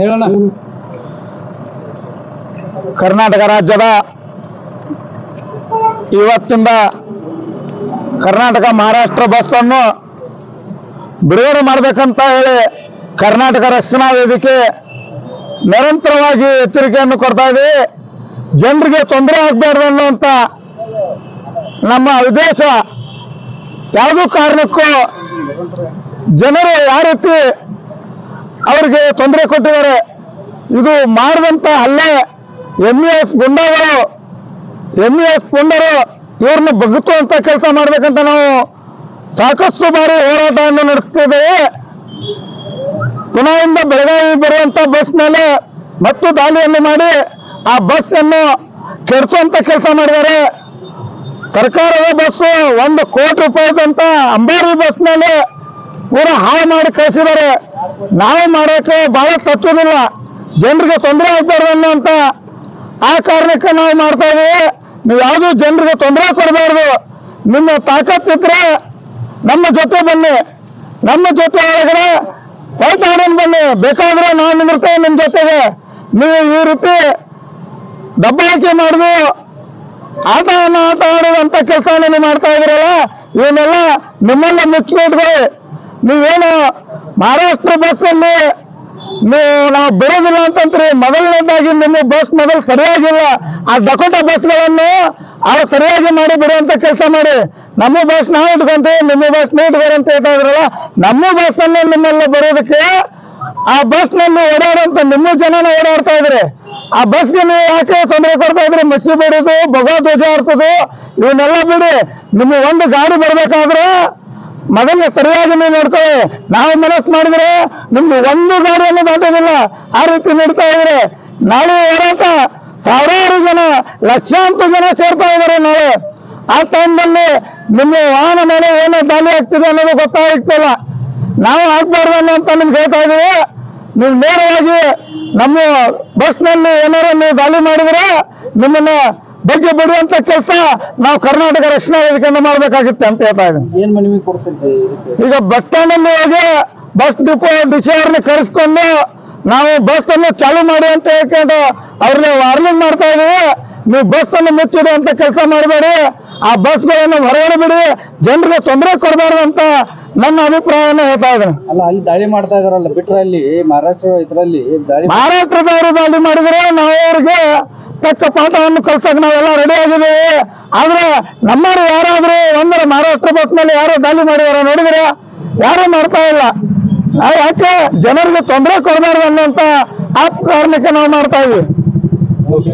ಹೇಳೋಣ. ಕರ್ನಾಟಕ ರಾಜ್ಯದ ಇವತ್ತಿಂದ ಕರ್ನಾಟಕ ಮಹಾರಾಷ್ಟ್ರ ಬಸ್ ಅನ್ನು ಬಿಡುಗಡೆ ಮಾಡಬೇಕಂತ ಹೇಳಿ ಕರ್ನಾಟಕ ರಕ್ಷಣಾ ವೇದಿಕೆ ನಿರಂತರವಾಗಿ ಎಚ್ಚರಿಕೆಯನ್ನು ಕೊಡ್ತಾ ಇದೆ. ಜನರಿಗೆ ತೊಂದರೆ ಆಗಬಾರ್ದು ಅನ್ನುವಂತ ನಮ್ಮ ಉದ್ದೇಶ. ಯಾವುದೂ ಕಾರಣಕ್ಕೂ ಜನರು ಯಾವ ರೀತಿ ಅವರಿಗೆ ತೊಂದರೆ ಕೊಟ್ಟಿದ್ದಾರೆ. ಇದು ಮಾಡಿದಂತ ಹಲ್ಲೆ ಎಂ ಎಸ್ ಗುಂಡಾಗಳು ಎಂ ಎಸ್ ಗುಂಡರು ಇವ್ರನ್ನ ಬಗ್ಗುತ್ತುವಂತ ಕೆಲಸ ಮಾಡ್ಬೇಕಂತ ನಾವು ಸಾಕಷ್ಟು ಬಾರಿ ಹೋರಾಟವನ್ನು ನಡೆಸ್ತಿದ್ದೇವೆ. ಪುನಃದಿಂದ ಬೆಳಗಾವಿ ಬರುವಂತ ಬಸ್ ಮೇಲೆ ಮತ್ತು ದಾಳಿಯನ್ನು ಮಾಡಿ ಆ ಬಸ್ ಅನ್ನು ಕೆಡಿಸುವಂತ ಕೆಲಸ ಮಾಡಿದ್ದಾರೆ. ಸರ್ಕಾರದ ಬಸ್ ಒಂದು ಕೋಟಿ ರೂಪಾಯಿದಂತ ಅಂಬಾರಿ ಬಸ್ ಮೇಲೆ ಪೂರ ಹಾಳು ಮಾಡಿ ಕಳಿಸಿದ್ದಾರೆ. ನಾವು ಮಾಡೋಕೆ ಬಹಳ ತತ್ವದಿಲ್ಲ ಜನರಿಗೆ ತೊಂದರೆ ಆಗ್ಬಾರ್ದು ಅನ್ನೋಂತ ಆ ಕಾರಣಕ್ಕೆ ನಾವು ಮಾಡ್ತಾ ಇದೀವಿ. ನೀವು ಯಾವುದು ಜನರಿಗೆ ತೊಂದರೆ ಕೊಡಬಾರ್ದು. ನಿಮ್ಮ ತಾಕತ್ತಿದ್ರೆ ನಮ್ಮ ಜೊತೆ ಬನ್ನಿ. ನಮ್ಮ ಜೊತೆ ಒಳಗಡೆ ಹೋರಾಟವನ್ನು ಬನ್ನಿ. ಬೇಕಾದ್ರೆ ನಾವು ನಿಂದಿರ್ತೇವೆ ನಿಮ್ಮ ಜೊತೆಗೆ. ನೀವು ಈ ರೀತಿ ದಬ್ಬಾಳಿಕೆ ಮಾಡುದು ಆಟವನ್ನು ಆಟ ಆಡುವಂತ ಕೆಲಸ ನೀವು ಮಾಡ್ತಾ ಇದ್ದೀರಲ್ಲ ಇವನ್ನೆಲ್ಲ ನಿಮ್ಮನ್ನ ಮುಚ್ಚಿಟ್ಕೊಳ್ಳಿ ನೀವೇನು ಮಹಾರಾಷ್ಟ್ರ ಬಸ್ಸಲ್ಲಿ ನೀವು ನಾವು ಬಿಡೋದಿಲ್ಲ ಅಂತಂದ್ರೆ ಮೊದಲನೇದಾಗಿ ನಿಮ್ಮ ಬಸ್ ಮೊದಲು ಸರಿಯಾಗಿಲ್ಲ. ಆ ಡಕೋಟ ಬಸ್ಗಳನ್ನು ಅವ್ರು ಸರಿಯಾಗಿ ಮಾಡಿ ಬಿಡುವಂತ ಕೆಲಸ ಮಾಡಿ. ನಮ್ಮ ಬಸ್ ನಾವು ಇಟ್ಕೊಂತೀವಿ, ನಿಮ್ಮ ಬಸ್ ನೀವು ಇಟ್ಕೋರಿ ಅಂತ ಹೇಳ್ತಾ ನಮ್ಮ ಬಸ್ ನಿಮ್ಮೆಲ್ಲ ಬರೋದಕ್ಕೆ ಆ ಬಸ್ನಲ್ಲಿ ಓಡಾಡುವಂತ ನಿಮ್ಮ ಜನನ ಓಡಾಡ್ತಾ ಇದ್ರಿ ಆ ಬಸ್ಗೆ ನೀವು ಯಾಕೆ ತೊಂದರೆ ಕೊಡ್ತಾ ಇದ್ರಿ ಮಸಿ ಬಿಡೋದು ಭಗವ ಧ್ವಜ ಹಾರ್ತದು ಇವನ್ನೆಲ್ಲ ಬಿಡಿ. ನಿಮ್ಮ ಒಂದು ಗಾಡಿ ಬರ್ಬೇಕಾದ್ರೆ ಮೊದಲು ಸರಿಯಾಗಿ ನೀವು ನೋಡ್ಕೊಳ್ಳಿ ನಾವು ಮನಸ್ಸು ಮಾಡಿದ್ರೆ ನಿಮ್ದು ಒಂದು ಗಾಡಿಯನ್ನು ದಾಟೋದಿಲ್ಲ. ಆ ರೀತಿ ನೋಡ್ತಾ ಇದ್ರೆ ನಾಳೆ ಹೋರಾಟ. ಸಾವಿರಾರು ಜನ, ಲಕ್ಷಾಂತರ ಜನ ಸೇರ್ತಾ ಇದ್ದಾರೆ ನಾಳೆ. ಆ ಟೈಮ್ನಲ್ಲಿ ನಿಮ್ಮ ವಾಹನ ಮೇಲೆ ಏನೋ ದಾಳಿ ಆಗ್ತಿದೆ ಅನ್ನೋದು ಗೊತ್ತಾಗ್ತಿಲ್ಲ. ನಾವು ಆಗ್ಬಾರ್ದು ಅಂತ ನಿಮ್ಗೆ ಹೇಳ್ತಾ ಇದೀವಿ ನೀವು ನೇರವಾಗಿ ನಮ್ಮ ಬಸ್ನಲ್ಲಿ ಏನಾರು ನೀವು ದಾಳಿ ಮಾಡಿದ್ರೆ ನಿಮ್ಮನ್ನ ಬಗ್ಗೆ ಬಿಡುವಂತ ಕೆಲಸ ನಾವು ಕರ್ನಾಟಕ ರಕ್ಷಣಾ ವೇದಿಕೆಯನ್ನು ಮಾಡಬೇಕಾಗುತ್ತೆ ಅಂತ ಹೇಳ್ತಾ ಇದ್ದೀನಿ. ಈಗ ಬಸ್ ಸ್ಟ್ಯಾಂಡ್ ಅಲ್ಲಿ ಹೋಗಿ ಬಸ್ ಡಿಪೋ ಡಿಸಿಆರ್ನ ಕರೆಸ್ಕೊಂಡು ನಾವು ಬಸ್ ಅನ್ನು ಚಾಲು ಮಾಡಿ ಅಂತ ಹೇಳ್ಕೊಂಡು ಅವ್ರನ್ನ ವಾರ್ನಿಂಗ್ ಮಾಡ್ತಾ ಇದೀವಿ ನೀವು ಬಸ್ ಅನ್ನು ಮುಚ್ಚಿಡಿ ಅಂತ ಕೆಲಸ ಮಾಡಬೇಡಿ. ಆ ಬಸ್ಗಳನ್ನು ಹೊರಗಡೆ ಬಿಡಿ. ಜನರಿಗೆ ತೊಂದರೆ ಕೊಡಬಾರ್ದು ಅಂತ ನನ್ನ ಅಭಿಪ್ರಾಯನ ಹೇಳ್ತಾ ಇದ್ದೀನಿ. ಅಲ್ಲ ಅಲ್ಲಿ ದಾಳಿ ಮಾಡ್ತಾ ಇದಾರಲ್ಲ ಬಿಟ್ರೆ ಅಲ್ಲಿ ಮಹಾರಾಷ್ಟ್ರ ಇದರಲ್ಲಿ ದಾಳಿ ಮಹಾರಾಷ್ಟ್ರದವರು ದಾಳಿ ಮಾಡಿದ್ರೆ ನಾವು ಅವ್ರಿಗೆ ತಕ್ಕ ಪಾಠವನ್ನು ಕಲ್ಸಕ್ ನಾವೆಲ್ಲ ರೆಡಿ ಆಗಿದ್ದೀವಿ. ಆದ್ರೆ ನಮ್ಮವರು ಯಾರಾದ್ರೂ ಒಂದರ ಮಹಾರಾಷ್ಟ್ರ ಬಸ್ ಮೇಲೆ ಯಾರೋ ದಾಳಿ ಮಾಡಿದಾರ ನೋಡಿದ್ರೆ ಯಾರು ಮಾಡ್ತಾ ಇಲ್ಲ. ನಾವು ಯಾಕೆ ಜನರಿಗೆ ತೊಂದರೆ ಕೊಡಬಾರ್ದು ಅನ್ನೋಂತ ಆ ಕಾರಣಕ್ಕೆ ನಾವು ಮಾಡ್ತಾ ಇದ್ವಿ